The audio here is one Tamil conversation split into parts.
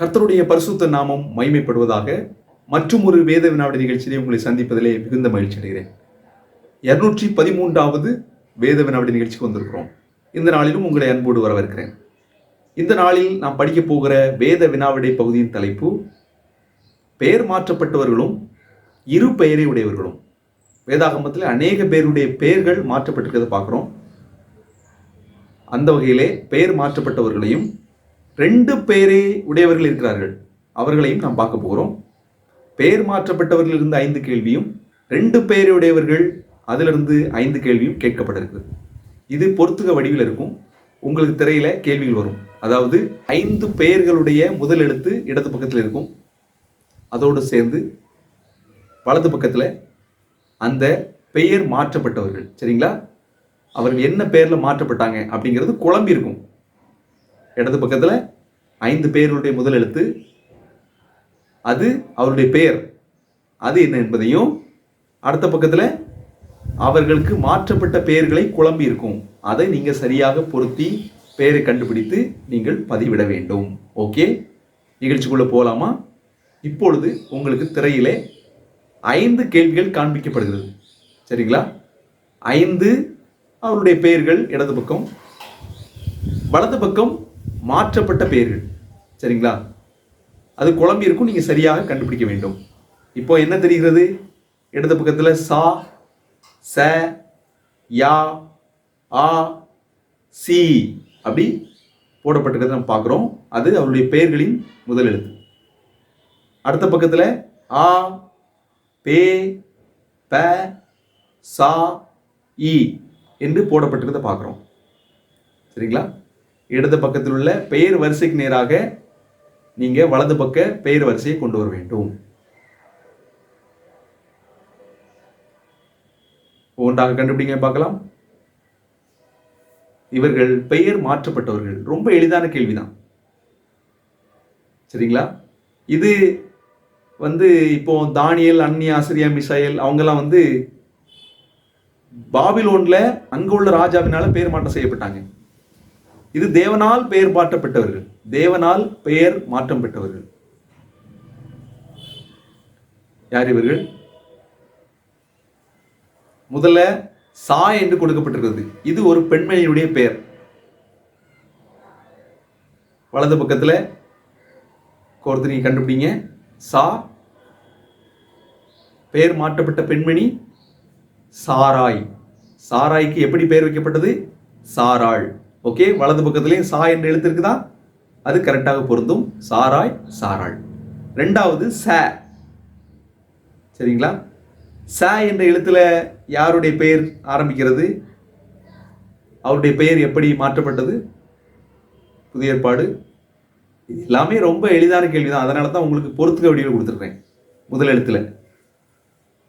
கர்த்தருடைய பரிசுத்த நாமம் மைமைப்படுவதாக மற்றும் ஒரு வேத வினாவிட நிகழ்ச்சியிலே உங்களை சந்திப்பதிலே மிகுந்த மகிழ்ச்சி அடைகிறேன். இருநூற்றி பதிமூன்றாவது வேத வினாடி நிகழ்ச்சிக்கு வந்திருக்கிறோம். இந்த நாளிலும் உங்களை அன்போடு வரவேற்கிறேன். இந்த நாளில் நாம் படிக்கப் போகிற வேத வினாவிடை பகுதியின் தலைப்பு பெயர் மாற்றப்பட்டவர்களும் இரு பெயரை உடையவர்களும். வேதாகமத்தில் அநேக பேருடைய பெயர்கள் மாற்றப்பட்டிருக்கிறத பார்க்குறோம். அந்த வகையிலே பெயர் மாற்றப்பட்டவர்களையும் ரெண்டு பேரே உடையவர்கள் இருக்கிறார்கள். அவர்களையும் நாம் பார்க்க போகிறோம். பெயர் மாற்றப்பட்டவர்கள் இருந்து ஐந்து கேள்வியும் ரெண்டு பெயரை உடையவர்கள் அதிலிருந்து ஐந்து கேள்வியும் கேட்கப்பட்டிருக்கிறது. இது பொறுத்துக வடிவில் இருக்கும். உங்களுக்கு திரையில கேள்விகள் வரும். அதாவது ஐந்து பெயர்களுடைய முதல் எழுத்து இடது பக்கத்தில் இருக்கும். அதோடு சேர்ந்து வலது பக்கத்தில் அந்த பெயர் மாற்றப்பட்டவர்கள். சரிங்களா? அவர்கள் என்ன பெயரில் மாற்றப்பட்டாங்க அப்படிங்கிறது குழம்பி இருக்கும். இடது பக்கத்தில் ஐந்து பேருடைய முதல் எழுத்து. அது அவருடைய பெயர். அது என்ன என்பதையும் அடுத்த பக்கத்தில் அவர்களுக்கு மாற்றப்பட்ட பெயர்களை குழம்பி இருக்கும். அதை நீங்கள் சரியாக பொருத்தி பெயரை கண்டுபிடித்து நீங்கள் பதிவிட வேண்டும். ஓகே? நிகழ்ச்சிக்குள்ளே போகலாமா இப்பொழுது உங்களுக்கு திரையிலே ஐந்து கேள்விகள் காண்பிக்கப்படுகிறது. சரிங்களா? ஐந்து அவருடைய பெயர்கள் இடது பக்கம். வலது பக்கம் மாற்றப்பட்ட பெயர்கள் சரிங்களா? அது குழம்பி இருக்கும் நீங்கள் சரியாக கண்டுபிடிக்க வேண்டும். இப்போ என்ன தெரிகிறது? இடது பக்கத்தில் சா ச யா ஆ சி அப்படி போடப்பட்டிருக்கிறத நம்ம பார்க்குறோம். அது அவருடைய பெயர்களின் முதல் எழுத்து. அடுத்த பக்கத்தில் ஆ பே ப சா இ என்று போடப்பட்டிருக்கிறத பார்க்குறோம். சரிங்களா? இடது பக்கத்தில் உள்ள பெயர் வரிசைக்கு நேராக நீங்கள் வலது பக்க பெயர் வரிசையை கொண்டு வர வேண்டும். ஒன்றாக கண்டுபிடிங்க பார்க்கலாம். இவர்கள் பெயர் மாற்றப்பட்டவர்கள். ரொம்ப எளிதான கேள்விதான். சரிங்களா? இது வந்து இப்போ தானியல் அன்னி ஆசிரியா மிசாயல் அவங்கெல்லாம் வந்து பாபிலோன்ல அங்க உள்ள ராஜாவினால பெயர் மாற்றம் செய்யப்பட்டாங்க. இது தேவனால் பெயர் மாற்றப்பட்டவர்கள். தேவனால் பெயர் மாற்றம் பெற்றவர்கள். யார் இவர்கள்? முதல்ல சா என்று கொடுக்கப்பட்டிருக்கிறது. இது ஒரு பெண்மணியுடைய பெயர். வலது பக்கத்தில் கோர்த்து நீங்க கண்டுபிடிங்க. சா பெயர் மாற்றப்பட்ட பெண்மணி சாராய். சாராய்க்கு எப்படி பெயர் வைக்கப்பட்டது? சாராள். ஓகே வலது பக்கத்துலேயும் சா என்று எழுத்து இருக்குதா? அது கரெக்டாக பொருந்தும். சாராய் சாராள். ரெண்டாவது ச. சரிங்களா? ச என்ற எழுத்துல யாருடைய பெயர் ஆரம்பிக்கிறது? அவருடைய பெயர் எப்படி மாற்றப்பட்டது? புதிய ஏற்பாடு. இது எல்லாமே ரொம்ப எளிதான கேள்வி தான் அதனால தான் உங்களுக்கு பொறுத்துக்க வடிவில் கொடுத்துருக்கேன். முதல் எழுத்துல.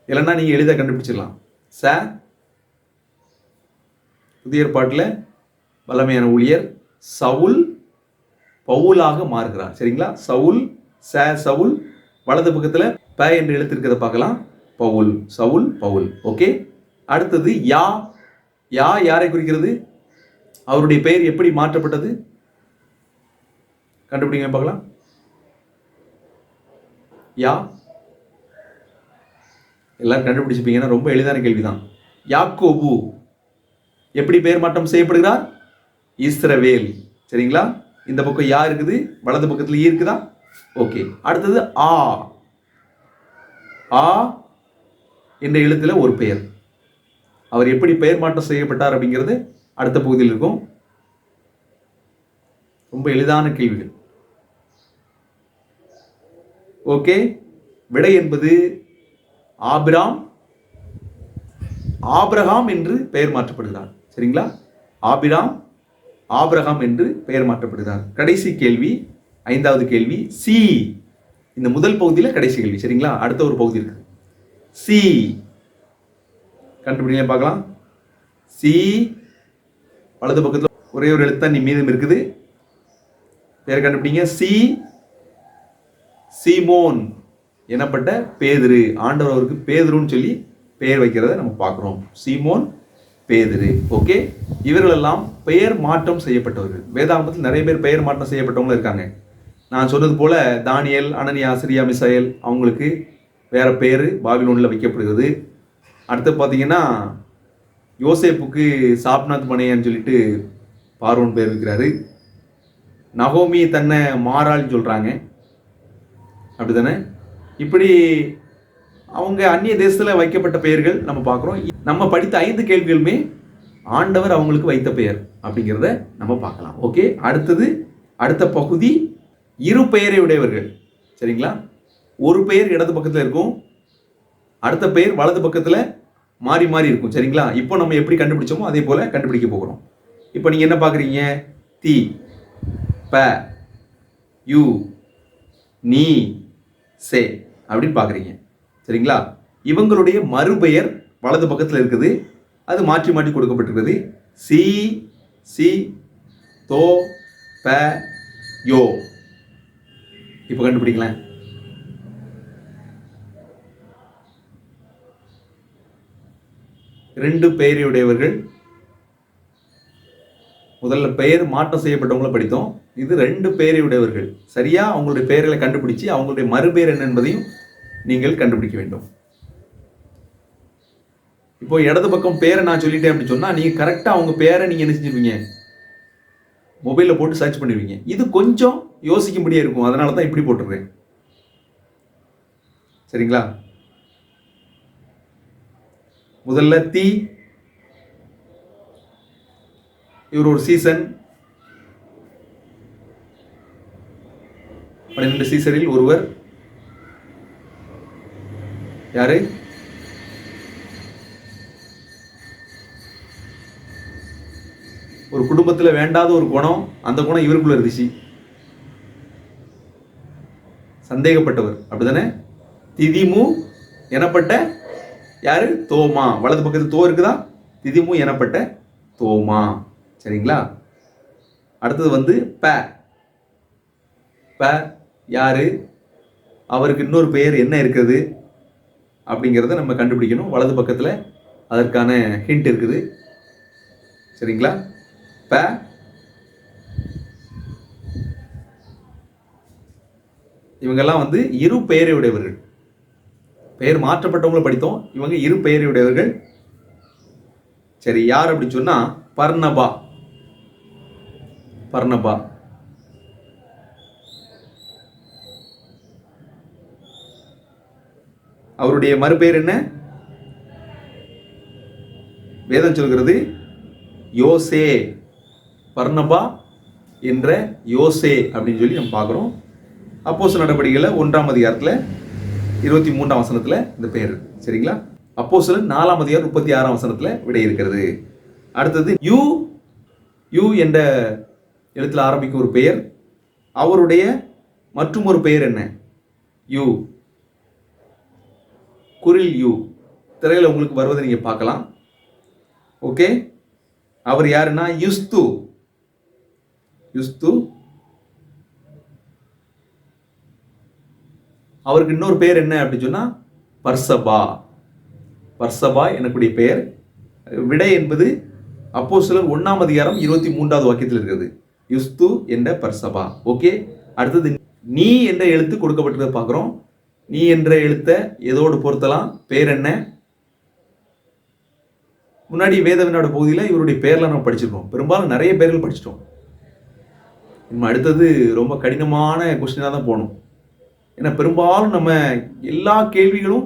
இல்லைன்னா நீங்கள் எளிதாக கண்டுபிடிச்சிடலாம். ச. புதிய ஏற்பாட்டில் வல்லமையான ஊழியர் சவுல் பவுலாக மாறுகிறார். சரிங்களா? சவுல் ச சவுல் வலது பக்கத்தில் ப என்று எழுத்திருக்கிறத பார்க்கலாம். Paul Saul Paul. ஓகே? அடுத்தது யா. யா யாரை குறிக்கிறது? அவருடைய பெயர் எப்படி மாற்றப்பட்டது? கண்டுபிடிங்க பார்க்கலாம். யா. எல்லாரும் கண்டுபிடிச்சிப்பீங்கன்னா ரொம்ப எளிதான கேள்விதான். யாக்கோபு எப்படி பெயர் மாற்றம் செய்யப்படுகிறார்? இஸ்ரவேல். சரிங்களா? இந்த பக்கம் யா இருக்குது? வலது பக்கத்தில் ஈ இருக்குதா? ஓகே. அடுத்தது ஆ. ஆ என்ற எழுத்தில் ஒரு பெயர். அவர் எப்படி பெயர் மாற்றம் செய்யப்பட்டார் அப்படிங்கிறது அடுத்த பகுதியில் இருக்கும். ரொம்ப எளிதான கேள்விகள். ஓகே. விடை என்பது ஆபிராம். ஆபிரகாம் என்று பெயர் மாற்றப்படுகிறார். சரிங்களா? ஆபிராம் ஆபிரகாம் என்று பெயர் மாற்றப்படுகிறார். கடைசி கேள்வி ஐந்தாவது கேள்வி சி இந்த முதல் பகுதியில் கடைசி கேள்வி சரிங்களா? அடுத்த ஒரு பகுதி இருக்கு. சி கண்டுபிடிங்க பார்க்கலாம். சி வலது பக்கத்தில் ஒரே ஒரு எழுத்து நீ மீதம் இருக்குது. பேர் கண்டுபிடிங்க. சி சீமோன் எனப்பட்ட பேதுரு. ஆண்டவர் அவருக்கு பேதுருன்னு சொல்லி பெயர் வைக்கிறத நம்ம பார்க்குறோம். சீமோன் பேதிரு. ஓகே இவர்களெல்லாம் பெயர் மாற்றம் செய்யப்பட்டவர்கள். வேதாகமத்தில் நிறைய பேர் பெயர் மாற்றம் செய்யப்பட்டவங்க இருக்காங்க. நான் சொன்னது போல தானியல் அனனியா சிரியா மிசைல் அவங்களுக்கு வேற பேர் பாபிலோனில் வைக்கப்படுகிறது. அடுத்து பார்த்தீங்கன்னா யோசேப்புக்கு சாப்நாத் மனையான்னு சொல்லிட்டு பார்வோன் பேர் வைக்கிறாரு நகோமி தன்னை மாறாள்னு சொல்கிறாங்க அப்படி தானே இப்படி அவங்க அந்நிய தேசத்தில் வைக்கப்பட்ட பெயர்கள் நம்ம பார்க்குறோம் நம்ம படித்த ஐந்து கேள்விகளுமே ஆண்டவர் அவங்களுக்கு வைத்த பெயர் அப்படிங்கிறத நம்ம பார்க்கலாம். ஓகே அடுத்தது அடுத்த பகுதி இரு பெயரை உடையவர்கள். சரிங்களா? ஒரு பெயர் இடது பக்கத்தில் இருக்கும் அடுத்த பெயர் வலது பக்கத்தில் மாறி மாறி இருக்கும். சரிங்களா? இப்போ நம்ம எப்படி கண்டுபிடிச்சோமோ அதே போல் கண்டுபிடிக்க போகிறோம். இப்போ நீங்கள் என்ன பார்க்குறீங்க? தி ப யூ நீ சே அப்படின்னு பார்க்குறீங்க. சரிங்களா? இவங்களுடைய மறுபெயர் வலது பக்கத்தில் இருக்குது. அது மாற்றி மாற்றி கொடுக்கப்பட்டிருக்கிறது. சி சி தோ ப யோ. இப்போ கண்டுபிடிங்களேன் ரெண்டு பெயரையுடையவர்கள். முதல்ல பெயர் மாற்றம் செய்யப்பட்டவங்கள படித்தோம். இது ரெண்டு பெயரையுடையவர்கள். சரியா? அவங்களுடைய பெயர்களை கண்டுபிடிச்சு அவங்களுடைய மறுபெயர் என்ன என்பதையும் நீங்கள் கண்டுபிடிக்க வேண்டும். இப்போ இடது பக்கம் பேரை நான் சொல்லிட்டேன் அப்படின்னு சொன்னால் நீங்கள் கரெக்டாக அவங்க பேரை நீங்கள் என்ன செஞ்சுருவீங்க? மொபைலில் போட்டு சர்ச் பண்ணிடுவீங்க. இது கொஞ்சம் யோசிக்கும்படியே இருக்கும். அதனால தான் இப்படி போட்டுருக்கேன். சரிங்களா? முதல்ல தீ இவர் ஒரு சீசன் பன்னிரெண்டு சீசனில் ஒருவர். யாரு? ஒரு குடும்பத்தில் வேண்டாத ஒரு குணம் அந்த குணம் இவருக்குள்ள இருந்துச்சு. சந்தேகப்பட்டவர். அப்படிதானே திதிமு எனப்பட்ட யாரு? தோமா. வலது பக்கத்தில் தோ இருக்குதா? திதிமு எனப்பட்ட தோமா. சரிங்களா? அடுத்தது வந்து ப. ப யாரு? அவருக்கு இன்னொரு பெயர் என்ன இருக்குது? அப்படிங்கிறத நம்ம கண்டுபிடிக்கணும். வலது பக்கத்தில் அதற்கான ஹிண்ட் இருக்குது. சரிங்களா? இப்போ இவங்கெல்லாம் வந்து இரு பெயரை உடையவர்கள் பெயர் மாற்றப்பட்டவங்களும் படித்தோம். இவங்க இரு பெயரை உடையவர்கள் சரி யார் அப்படின்னு சொன்னா? பர்ணபா. பர்ணபா. அவருடைய மறுபெயர் என்ன? வேதம் சொல்கிறது யோசே. பர்ணபா என்ற யோசே அப்படின்னு சொல்லி நம்ம பார்க்குறோம். அப்போஸ் நடவடிக்கையில் ஒன்றாம் அதிகாரத்தில் இருபத்தி மூன்றாம் வசனத்தில் இந்த பெயர். இருக்கு சரிங்களா? அப்போ சில நாலாம் அதிகாரம் முப்பத்தி ஆறாம் வசனத்தில் விடை இருக்கிறது. அடுத்தது யூ யூ என்ற எழுத்தில் ஆரம்பிக்கும் ஒரு பெயர். அவருடைய மற்றும் ஒரு பெயர் என்ன? யூ. குரில் யூ. திரையில் உங்களுக்கு வருவதை நீங்கள் பார்க்கலாம். ஓகே? அவர் யாருன்னா? யுஸ்து. யுஸ்து அவருக்கு இன்னொரு பெயர் என்ன அப்படின்னு சொன்னா? பர்சபா. பர்சபா எனக்குடைய பெயர் விடை என்பது அப்போ சிலர் ஒன்றாம் அதிகாரம் இருபத்தி மூன்றாவது வாக்கியத்தில் இருக்கிறது. யுஸ்து என்ற பர்சபா. ஓகே? அடுத்தது நீ என்ற எழுத்து கொடுக்கப்பட்டதை பார்க்குறோம். நீ என்ற எழுத்தை எதோடு பொருத்தலாம்? பேர் என்ன? முன்னாடி வேதவினோட பகுதியில் இவருடைய பேர்லாம் நம்ம படிச்சிருக்கோம். பெரும்பாலும் நிறைய பேர்கள் படிச்சிட்டோம். நம்ம அடுத்தது ரொம்ப கடினமான கொஸ்டினாக தான் போகணும். ஏன்னா பெரும்பாலும் நம்ம எல்லா கேள்விகளும்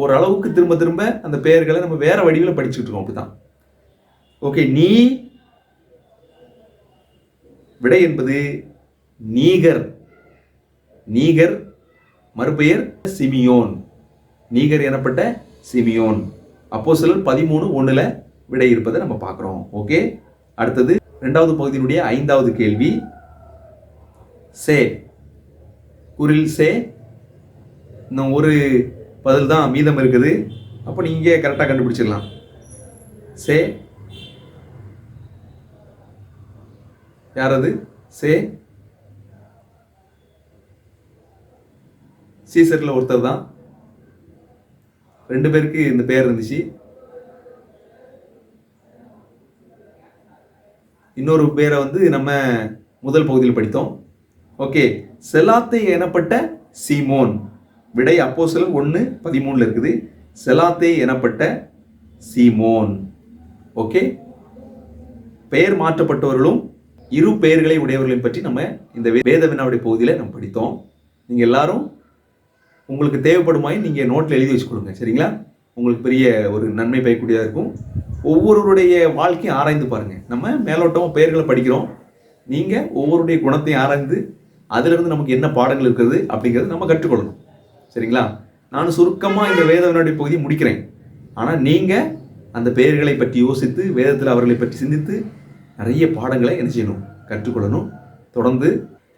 ஓரளவுக்கு திரும்ப திரும்ப அந்த பெயர்களை நம்ம வேற வடிவில் படிச்சுட்டு இருக்கோம் அப்படிதான் ஓகே நீ விடை என்பது நீகர். நீகர் மறுபெயர் சிமியோன். நீகர் எனப்பட்ட சிமியோன். அப்போ சிலர் பதிமூணு ஒன்றில் விடை இருப்பதை நம்ம பார்க்குறோம். ஓகே அடுத்தது ரெண்டாவது பகுதியினுடைய ஐந்தாவது கேள்வி. சே. குரில் சே. இன்னும் ஒரு பதில் தான் மீதம் இருக்குது. அப்போ நீங்கள் கரெக்டாக கண்டுபிடிச்சிடலாம். சே. யார் அது சே. சீசரில் ஒருத்தர் தான். ரெண்டு பேருக்கு இந்த பேர் இருந்துச்சு. இன்னொரு பேரை வந்து நம்ம முதல் பகுதியில் படித்தோம். ஓகே செலாத்தே எனப்பட்ட சீமோன். விடை அப்போ சிலர் ஒன்று பதிமூணில் இருக்குது. செலாத்தே எனப்பட்ட சீமோன். ஓகே பெயர் மாற்றப்பட்டவர்களும் இரு பெயர்களை உடையவர்களையும் பற்றி நம்ம இந்த வேத வினாவுடைய பகுதியில் நம்ம படித்தோம். நீங்கள் எல்லாரும் உங்களுக்கு தேவைப்படுமாய் நீங்கள் நோட்டில் எழுதி வச்சுக்கொள்ளுங்க சரிங்களா? உங்களுக்கு பெரிய ஒரு நன்மை பயக்கூடியதாக இருக்கும். ஒவ்வொருவருடைய வாழ்க்கையும் ஆராய்ந்து பாருங்கள் நம்ம மேலோட்டமாக பெயர்களை படிக்கிறோம். நீங்கள் ஒவ்வொருடைய குணத்தையும் ஆராய்ந்து அதிலிருந்து நமக்கு என்ன பாடங்கள் இருக்குது அப்படிங்கிறது நம்ம கற்றுக்கொள்ளணும். சரிங்களா? நான் சுருக்கமாக இந்த வேத வினாடி பகுதியை முடிக்கிறேன். ஆனால் நீங்கள் அந்த பெயர்களை பற்றி யோசித்து வேதத்தில் அவர்களை பற்றி சிந்தித்து நிறைய பாடங்களை என்ன செய்யணும்? கற்றுக்கொள்ளணும். தொடர்ந்து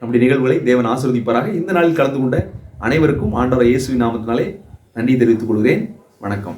நம்முடைய நிகழ்வுகளை தேவன் ஆசிர்வதிப்பாராக. இந்த நாளில் கலந்து கொண்ட அனைவருக்கும் ஆண்டவர் இயேசுவின் நாமத்தினாலே நன்றி தெரிவித்துக் கொள்கிறேன். வணக்கம்.